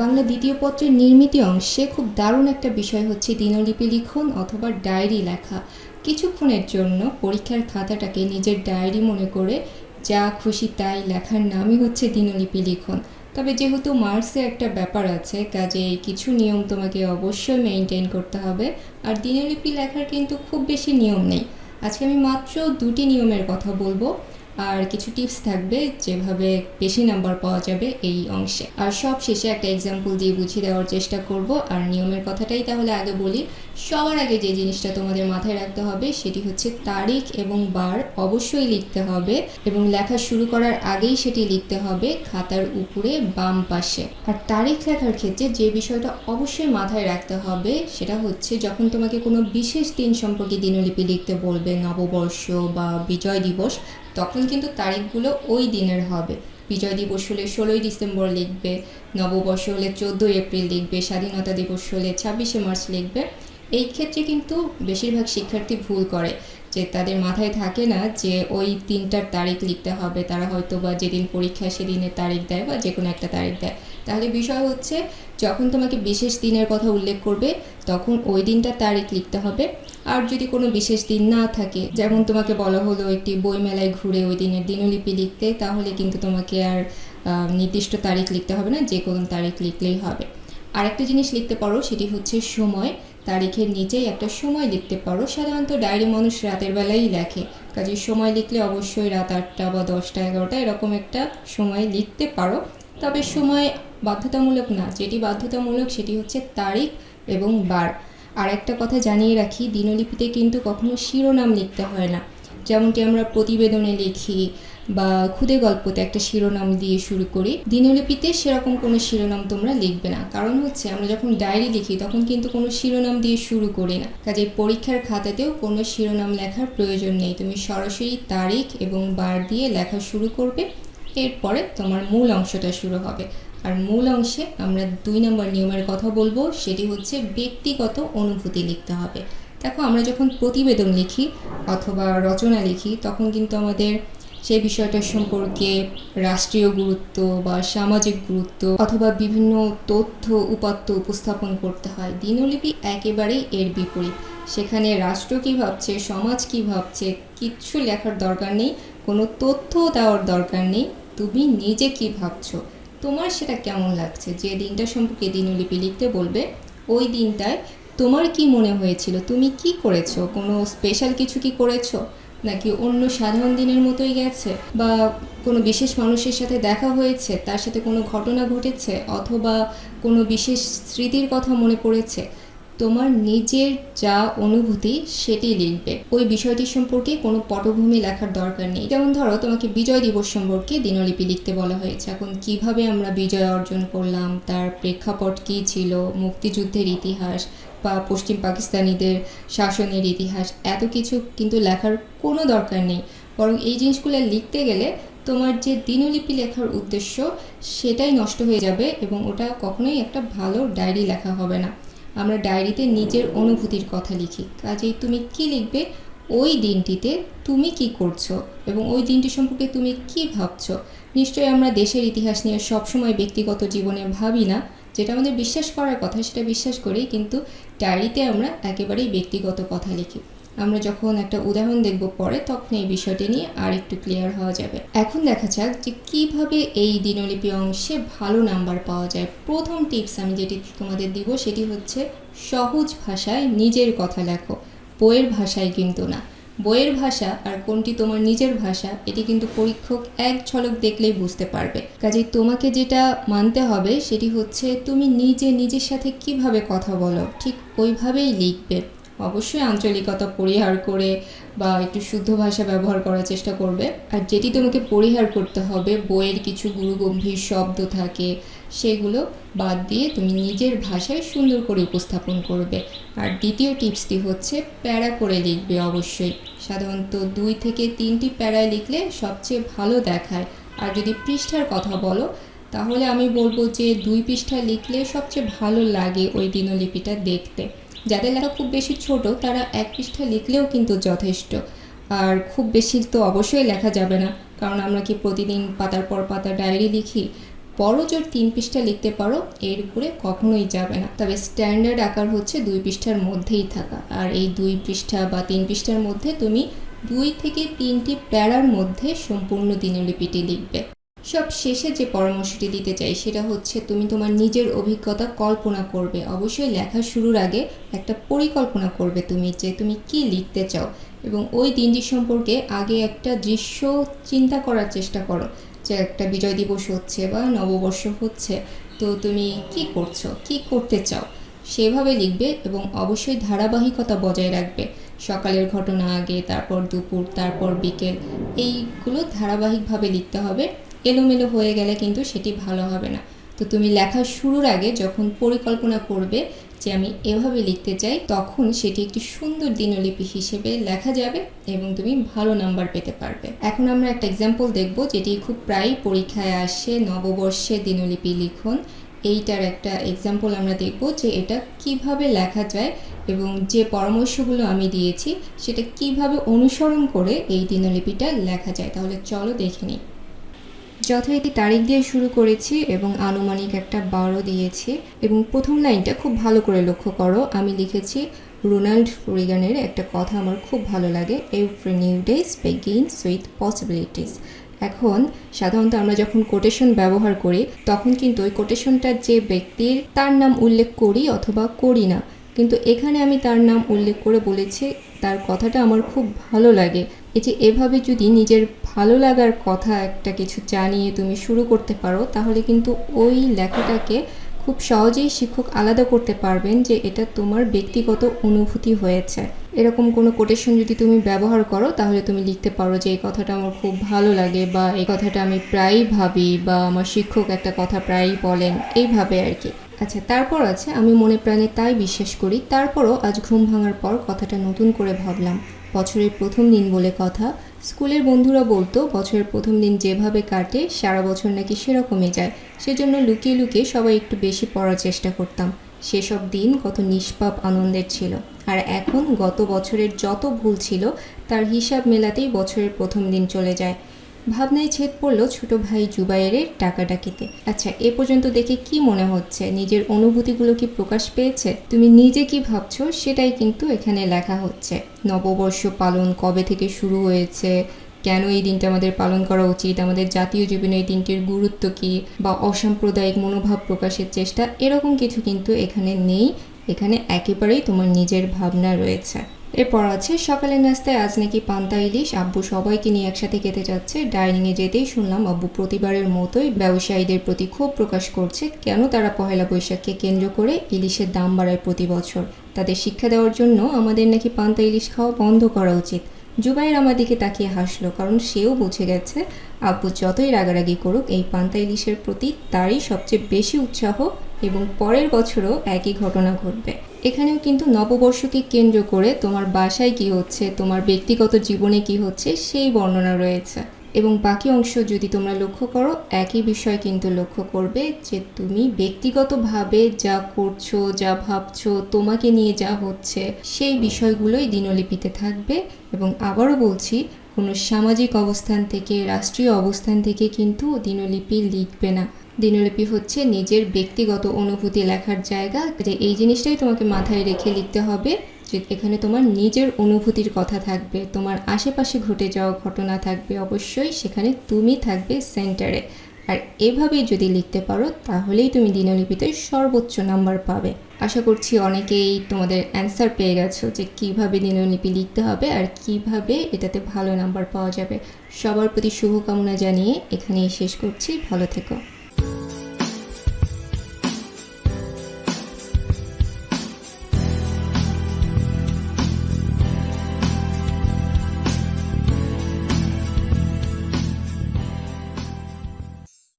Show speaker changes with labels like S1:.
S1: বাংলা দ্বিতীয় পত্রের নির্মিত অংশে খুব দারুণ একটা বিষয় হচ্ছে দিনলিপি লিখন অথবা ডায়েরি লেখা। কিছুক্ষণের জন্য পরীক্ষার খাতাটাকে নিজের ডায়েরি মনে করে যা খুশি তাই লেখার নামই হচ্ছে দিনলিপি লিখন। তবে যেহেতু মার্কসে একটা ব্যাপার আছে কাজে কিছু নিয়ম তোমাকে অবশ্যই মেনটেন করতে হবে। আর দিনলিপি লেখার কিন্তু খুব বেশি নিয়ম নেই। আজকে আমি মাত্র দুটি নিয়মের কথা বলব। আর কিছু টিপস থাকবে যেভাবে বেশি নাম্বার পাওয়া যাবে এই অংশে। আর সব শেষে একটা এক্সাম্পল দিয়ে বুঝিয়ে দেওয়ার চেষ্টা করব। আর নিয়মের কথাটাই তাহলে আগে বলি। সবার আগে যে জিনিসটা তোমাদের মাথায় রাখতে হবে সেটি হচ্ছে তারিখ এবং বার অবশ্যই লিখতে হবে এবং লেখা শুরু করার আগেই সেটি লিখতে হবে খাতার উপরে বাম পাশে। আর তারিখ লেখার ক্ষেত্রে যে বিষয়টা অবশ্যই মাথায় রাখতে হবে সেটা হচ্ছে যখন তোমাকে কোনো বিশেষ দিন সম্পর্কে দিনলিপি লিখতে বলবে, নববর্ষ বা বিজয় দিবস তখন কিন্তু তারিখগুলো ওই দিনের হবে। বিজয় দিবস হলে ষোলোই ডিসেম্বর লিখবে, নববর্ষ হলে চোদ্দোই এপ্রিল লিখবে, স্বাধীনতা দিবস হলে ছাব্বিশে মার্চ লিখবে এই ক্ষেত্রে কিন্তু বেশিরভাগ শিক্ষার্থী ভুল করে, যে তাদের মাথায় থাকে না যে ওই তিনটার তারিখ লিখতে হবে, তারা হয়তো বা যেদিন পরীক্ষা সেদিনের তারিখ দেয় বা যে কোনো একটা তারিখ দেয়। তাহলে বিষয় হচ্ছে, যখন তোমাকে বিশেষ দিনের কথা উল্লেখ করবে, তখন ওই দিনটার তারিখ লিখতে হবে। আর যদি কোনো বিশেষ দিন না থাকে, যেমন তোমাকে বলা হলো একটি বই মেলায় ঘুরে ওই দিনের দিনলিপি লিখতে, তাহলে কিন্তু তোমাকে আর নির্দিষ্ট তারিখ লিখতে হবে না যে কোনো তারিখ লিখলেই হবে। আরেকটা জিনিস লিখতে পারো, সেটি হচ্ছে সময়। তারিখের নিচেই একটা সময় লিখতে পারো। সাধারণত ডায়েরি মানুষ রাতের বেলাই লেখে। কাজে সময় লিখলে অবশ্যই রাত আটটা বা দশটা এগারোটা এরকম একটা সময় লিখতে পারো। তবে সময় বাধ্যতামূলক না। যেটি বাধ্যতামূলক সেটি হচ্ছে তারিখ এবং বার। আর একটা কথা জানিয়ে রাখি, দিনলিপিতে কিন্তু কখনো শিরোনাম লিখতে হয় না। যেমনটি আমরা প্রতিবেদনে লিখি বা খুদে গল্পতে একটা শিরোনাম দিয়ে শুরু করি। দিনলিপিতে সেরকম কোনো শিরোনাম তোমরা লিখবে না। কারণ হচ্ছে আমরা যখন ডায়েরি লিখি, তখন কিন্তু কোনো শিরোনাম দিয়ে শুরু করি না। কাজে পরীক্ষার খাতাতেও কোনো শিরোনাম লেখার প্রয়োজন নেই। তুমি সরাসরি তারিখ এবং বার দিয়ে লেখা শুরু করবে, এরপরে তোমার মূল অংশটা শুরু হবে। আর মূল অংশে আমরা দুই নম্বর নিয়মের কথা বলব, সেটি হচ্ছে ব্যক্তিগত অনুভূতি লিখতে হবে। দেখো, আমরা যখন প্রতিবেদন লিখি অথবা রচনা লিখি, তখন কিন্তু আমাদের সেই বিষয়টার সম্পর্কে রাষ্ট্রীয় গুরুত্ব বা সামাজিক গুরুত্ব অথবা বিভিন্ন তথ্য উপাত্ত উপস্থাপন করতে হয়। দিনলিপি একেবারেই এর বিপরীত। সেখানে রাষ্ট্র কী ভাবছে, সমাজ কী ভাবছে, কিচ্ছু লেখার দরকার নেই, কোনো তথ্য দেওয়ার দরকার নেই, তুমি নিজে কি ভাবছ? তোমার সেটা কেমন লাগছে? যে দিনটা সম্পর্কে দিনলিপি লিখতে বলবে, ওই দিনটায় তোমার কি মনে হয়েছিল? তুমি কি করেছ? কোনো স্পেশাল কিছু কি করেছ? নাকি অন্য সাধারণ দিনের মতোই গেছে? বা কোনো বিশেষ মানুষের সাথে দেখা হয়েছে? তার সাথে কোনো ঘটনা ঘটেছে? অথবা কোনো বিশেষ স্মৃতির কথা মনে পড়েছে? তোমার নিজের যা অনুভূতি, সেটি লিখবে। ওই বিষয়টি সম্পর্কে কোনো পটভূমি লেখার দরকার নেই। যেমন ধরো, তোমাকে বিজয় দিবস সম্পর্কে দিনলিপি লিখতে বলা হয়েছে। এখন কীভাবে আমরা বিজয় অর্জন করলাম? তার প্রেক্ষাপট কী ছিল? মুক্তিযুদ্ধের ইতিহাস বা পশ্চিম পাকিস্তানিদের শাসনের ইতিহাস, এত কিছু কিন্তু লেখার কোনো দরকার নেই। বরং এই জিনিসগুলো লিখতে গেলে তোমার যে দিনলিপি লেখার উদ্দেশ্য, সেটাই নষ্ট হয়ে যাবে এবং ওটা কখনোই একটা ভালো ডায়েরি লেখা হবে না। আমরা ডায়েরিতে নিজের অনুভূতির কথা লিখি। কাজেই তুমি কি লিখবে, ওই দিনটিতে তুমি কি করছ এবং ওই দিনটি সম্পর্কে তুমি কি ভাবছ? নিশ্চয়ই আমরা দেশের ইতিহাস নিয়ে সবসময় ব্যক্তিগত জীবনে ভাবি না। যেটা আমাদের বিশ্বাস করার কথা, সেটা বিশ্বাস করি কিন্তু ডায়েরিতে আমরা একেবারেই ব্যক্তিগত কথা লিখি। আমরা যখন একটা উদাহরণ দেখব পরে, তখন এই বিষয়টি নিয়ে আর একটু ক্লিয়ার হওয়া যাবে। এখন দেখা যাক যে কীভাবে এই দিনলিপি অংশে ভালো নাম্বার পাওয়া যায়। প্রথম টিপস আমি যেটি তোমাদের দিব, সেটি হচ্ছে সহজ ভাষায় নিজের কথা লেখো। বইয়ের ভাষায় কিন্তু না। বইয়ের ভাষা আর কোনটি তোমার নিজের ভাষা, এটি কিন্তু পরীক্ষক এক ঝলক দেখলেই বুঝতে পারবে। কাজেই তোমাকে যেটা মানতে হবে, সেটি হচ্ছে তুমি নিজে নিজের সাথে কীভাবে কথা বলো, ঠিক ওইভাবেই লিখবে। অবশ্যই আঞ্চলিকতা পরিহার করে বা একটু শুদ্ধ ভাষা ব্যবহার করার চেষ্টা করবে। আর যেটি তোমাকে পরিহার করতে হবে, বইয়ের কিছু গুরুগম্ভীর শব্দ থাকে সেগুলো বাদ দিয়ে তুমি নিজের ভাষায় সুন্দর করে উপস্থাপন করবে। আর দ্বিতীয় টিপসটি হচ্ছে প্যারা করে লিখবে অবশ্যই। সাধারণত দুই থেকে তিনটি প্যারায় লিখলে সবচেয়ে ভালো দেখায়। আর যদি পৃষ্ঠার কথা বলো, তাহলে আমি বলব যে দুই পৃষ্ঠা লিখলে সবচেয়ে ভালো লাগে ওই দিনলিপিটা দেখতে। যাদের লেখা খুব বেশি ছোট, তারা এক পৃষ্ঠা লিখলেও কিন্তু যথেষ্ট। আর খুব বেশি তো অবশ্যই লেখা যাবে না, কারণ আমরা কি প্রতিদিন পাতার পর পাতা ডায়েরি লিখি? বড় জোর তিন পৃষ্ঠা লিখতে পারো, এর উপরে কখনোই যাবে না। তবে স্ট্যান্ডার্ড আকার হচ্ছে দুই পৃষ্ঠার মধ্যেই থাকা। আর এই দুই পৃষ্ঠা বা তিন পৃষ্ঠার মধ্যে তুমি দুই থেকে তিনটি প্যারার মধ্যে সম্পূর্ণ দিনলিপিটি লিখবে। সব শেষে যে পরামর্শটি দিতে চাই, সেটা হচ্ছে তুমি তোমার নিজের অভিজ্ঞতা কল্পনা করবে। অবশ্যই লেখা শুরুর আগে একটা পরিকল্পনা করবে তুমি যে তুমি কি লিখতে চাও। এবং ওই দিনটি সম্পর্কে আগে একটা দৃশ্য চিন্তা করার চেষ্টা করো। যে একটা বিজয় দিবস হচ্ছে বা নববর্ষ হচ্ছে, তো তুমি কি করছ? কি করতে চাও? সেভাবে লিখবে এবং অবশ্যই ধারাবাহিকতা বজায় রাখবে। সকালের ঘটনা আগে, তারপর দুপুর, তারপর বিকেল, এইগুলো ধারাবাহিকভাবে লিখতে হবে। এলোমেলো হয়ে গেলে কিন্তু সেটি ভালো হবে না। তো তুমি লেখা শুরুর আগে যখন পরিকল্পনা করবে যে আমি এভাবে লিখতে চাই, তখন সেটি একটি সুন্দর দিনলিপি হিসেবে লেখা যাবে এবং তুমি ভালো নাম্বার পেতে পারবে। এখন আমরা একটা এক্সাম্পল দেখব যেটি খুব প্রায় পরীক্ষায় আসে নববর্ষে দিনলিপি লিখন। এইটার একটা এক্সাম্পল আমরা দেখব যে এটা কীভাবে লেখা যায় এবং যে পরামর্শগুলো আমি দিয়েছি, সেটা কীভাবে অনুসরণ করে এই দিনলিপিটা লেখা যায়। তাহলে চলো দেখে নিই। যথারীতি তারিখ দিয়ে শুরু করেছি এবং আনুমানিক একটা বারো দিয়েছি। এবং প্রথম লাইনটা খুব ভালো করে লক্ষ্য করো। আমি লিখেছি, রোনাল্ড রিগানের একটা কথা আমার খুব ভালো লাগে। Every new days begins with possibilities এখন সাধারণত আমরা যখন কোটেশন ব্যবহার করি, তখন কিন্তু ওই কোটেশনটার যে ব্যক্তির তার নাম উল্লেখ করি অথবা করি না। কিন্তু এখানে আমি তার নাম উল্লেখ করে বলেছি, তার কথাটা আমার খুব ভালো লাগে। এই যে এভাবে যদি নিজের ভালো লাগার কথা একটা কিছু জানিয়ে তুমি শুরু করতে পারো, তাহলে কিন্তু ওই লেখাটাকে খুব সহজেই শিক্ষক আলাদা করতে পারবেন যে এটা তোমার ব্যক্তিগত অনুভূতি হয়েছে। এরকম কোনো কোটেশন যদি তুমি ব্যবহার করো, তাহলে তুমি লিখতে পারো যে এই কথাটা আমার খুব ভালো লাগে বা এই কথাটা আমি প্রায়ই ভাবি বা আমার শিক্ষক একটা কথা প্রায়ই বলেন, এইভাবে আর কি। আচ্ছা তারপর আছে, আমি মনে প্রাণে তাই বিশ্বাস করি, তারপরও আজ ঘুম ভাঙার পর কথাটা নতুন করে ভাবলাম। বছরের প্রথম দিন বলে কথা, স্কুলের বন্ধুরা বলতো, বছরের প্রথম দিন যেভাবে কাটে, সারা বছর নাকি সেরকমই যায়। সেজন্য লুকিয়ে লুকিয়ে সবাই একটু বেশি পড়ার চেষ্টা করতাম। সেসব দিন কত নিষ্পাপ আনন্দের ছিল। আর এখন গত বছরের যত ভুল ছিল, তার হিসাব মেলাতেই বছরের প্রথম দিন চলে যায়। ভাবনায় ছেদ পড়ল ছোট ভাই জুবাইরের ডাকাডাকিতে। আচ্ছা এ পর্যন্ত দেখে কি মনে হচ্ছে? নিজের অনুভূতিগুলো কি প্রকাশ পেয়েছে? তুমি নিজে কি ভাবছ? সেটাই কিন্তু এখানে লেখা হচ্ছে। নববর্ষ পালন কবে থেকে শুরু হয়েছে? কেন এই দিনটা আমাদের পালন করা উচিত? আমাদের জাতীয় জীবনে এই দিনটির গুরুত্ব কী? বা অসাম্প্রদায়িক মনোভাব প্রকাশের চেষ্টা? এরকম কিছু কিন্তু এখানে নেই। এখানে একেবারেই তোমার নিজের ভাবনা রয়েছে। এরপর আছে, সকালের নাস্তায় আজ নাকি পান্তা, ইলিশ। আব্বু সবাইকে নিয়ে একসাথে খেতে যাচ্ছে। ডাইনিংয়ে যেতেই শুনলাম, আব্বু প্রতিবারের মতোই ব্যবসায়ীদের প্রতি ক্ষোভ প্রকাশ করছে। কেন তারা পহেলা বৈশাখকে কেন্দ্র করে ইলিশের দাম বাড়ায় প্রতি বছর? তাদের শিক্ষা দেওয়ার জন্য আমাদের নাকি পান্তা, ইলিশ খাওয়া বন্ধ করা উচিত। জুবাইর আমার দিকে তাকিয়ে হাসলো, কারণ সেও বুঝে গেছে, আব্বু যতই রাগারাগি করুক, এই পান্তা, ইলিশের প্রতি তারই সবচেয়ে বেশি উৎসাহ এবং পরের বছরও একই ঘটনা ঘটবে। এখানেও কিন্তু নববর্ষকে কেন্দ্র করে তোমার বাসায় কি হচ্ছে, তোমার ব্যক্তিগত জীবনে কি হচ্ছে, সেই বর্ণনা রয়েছে। এবং বাকি অংশ যদি তোমরা লক্ষ্য করো, একই বিষয় কিন্তু লক্ষ্য করবে যে তুমি ব্যক্তিগতভাবে যা করছ, যা ভাবছ, তোমাকে নিয়ে যা হচ্ছে, সেই বিষয়গুলোই দিনলিপিতে থাকবে। এবং আবারও বলছি, কোনো সামাজিক অবস্থান থেকে, রাষ্ট্রীয় অবস্থান থেকে কিন্তু দিনলিপি লিখবে না। দিনলিপি হচ্ছে নিজের ব্যক্তিগত অনুভূতি লেখার জায়গা। যে এই জিনিসটাই তোমাকে মাথায় রেখে লিখতে হবে। এখানে তোমার নিজের অনুভূতির কথা থাকবে, তোমার আশেপাশে ঘটে যাওয়া ঘটনা থাকবে, অবশ্যই সেখানে তুমি থাকবে সেন্টারে আর এভাবে যদি লিখতে পারো, তাহলেই তুমি দিনলিপিতে সর্বোচ্চ নাম্বার পাবে। আশা করছি অনেকেই তোমাদের অ্যান্সার পেয়ে গেছো যে কীভাবে দিনলিপি লিখতে হবে আর কীভাবে এটাতে ভালো নাম্বার পাওয়া যাবে। সবার প্রতি শুভকামনা জানিয়ে এখানেই শেষ করছি। ভালো থেকো।